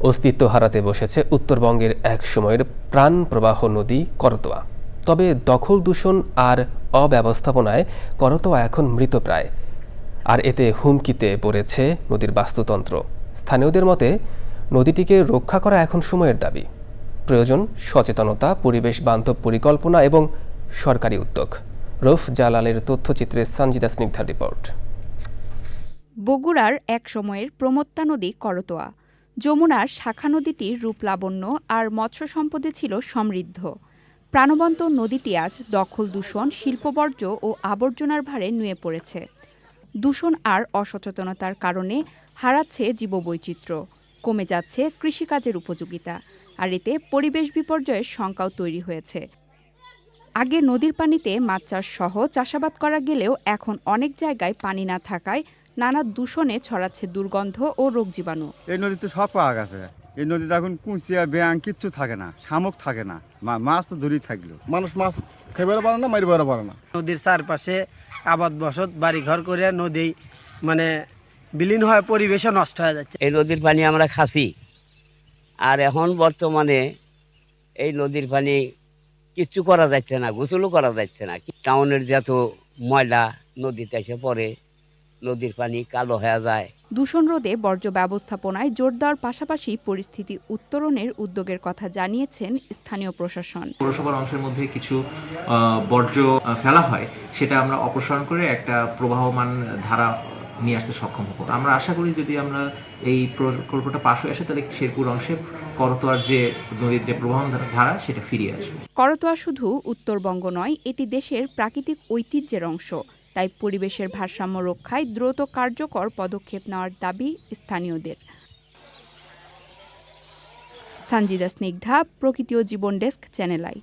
অস্তিত্ব হারাতে বসেছে উত্তরবঙ্গের এক সময়ের প্রাণ প্রবাহ নদী করতোয়া। তবে দখল দূষণ আর অব্যবস্থাপনায় করতোয়া এখন মৃতপ্রায় আর এতে হুমকিতে পড়েছে নদীর বাস্তুতন্ত্র। স্থানীয়দের মতে, নদীটিকে রক্ষা করা এখন সময়ের দাবি। প্রয়োজন সচেতনতা, পরিবেশ বান্ধব পরিকল্পনা এবং সরকারি উদ্যোগ। রফ জালালের তথ্যচিত্রে সঞ্জিদা স্নিগ্ধার রিপোর্ট। বগুড়ার এক সময়ের প্রমত্তা নদী করতোয়া। যমুনার শাখা নদীটির রূপ লাবণ্য আর মৎস্য সম্পদে ছিল সমৃদ্ধ। প্রাণবন্ত নদীটি আজ দখল, দূষণ, শিল্পবর্জ্য ও আবর্জনার ভারে নুয়ে পড়েছে। দূষণ আর অসচেতনতার কারণে হারাচ্ছে জীববৈচিত্র্য, কমে যাচ্ছে কৃষিকাজের উপযোগিতা, আর এতে পরিবেশ বিপর্যয়ের শঙ্কাও তৈরি হয়েছে। আগে নদীর পানিতে মাছ চাষ সহ চাষাবাদ করা গেলেও এখন অনেক জায়গায় পানি না থাকায় নানা দূষণে ছড়াচ্ছে দুর্গন্ধ ও রোগ জীবাণু। এই নদীতে সব পাওয়া গেছে। এই নদীতে এখন কুঁচিয়া ব্যাং কিচ্ছু থাকে না শামুক থাকে না মা- মাছ তো দূরেই থাকল। মানুষ মাছ খেতে পারে না মারি পারে না। নদীর চারপাশে আবাদ বসত বাড়ি ঘর করে নদী মানে বিলীন হয় পরিবেশও নষ্ট হয়ে যাচ্ছে। এই নদীর পানি আমরা খাসি। আর এখন বর্তমানে এই নদীর পানি কিচ্ছু করা যাচ্ছে না গোসলও করা যাচ্ছে না। টাউনের যত ময়লা নদীতে এসে পড়ে নদীর পানি কালো হয়ে যায়। দূষণ রোধে বর্জ্য ব্যবস্থাপনায় জোর দেওয়ার পাশাপাশি পরিস্থিতি উত্তরণের উদ্যোগের কথা জানিয়েছেন স্থানীয় প্রশাসন। পৌরসভার অংশের মধ্যে কিছু বর্জ্য ফেলা হয় সেটা আমরা অপসারণ করে একটা প্রবাহমান ধারা নিয়ে আসতে সক্ষম হব। আমরা আশা করি যদি আমরা এই প্রকল্পটা পাশ হয়ে আসে তাহলে শেরপুর অংশে করতোয়ার যে নদীর যে প্রবাহমান ধারা সেটা ফিরিয়ে আসবে। করতোয়া শুধু উত্তরবঙ্গ নয় এটি দেশের প্রাকৃতিক ঐতিহ্যের অংশ। তাই পরিবেশের ভারসাম্য রক্ষায় দ্রুত কার্যকর পদক্ষেপ নেওয়ার দাবি স্থানীয়দের। সঞ্জিদা স্নিগ্ধা, প্রকৃতি ও জীবন ডেস্ক, চ্যানেল আই।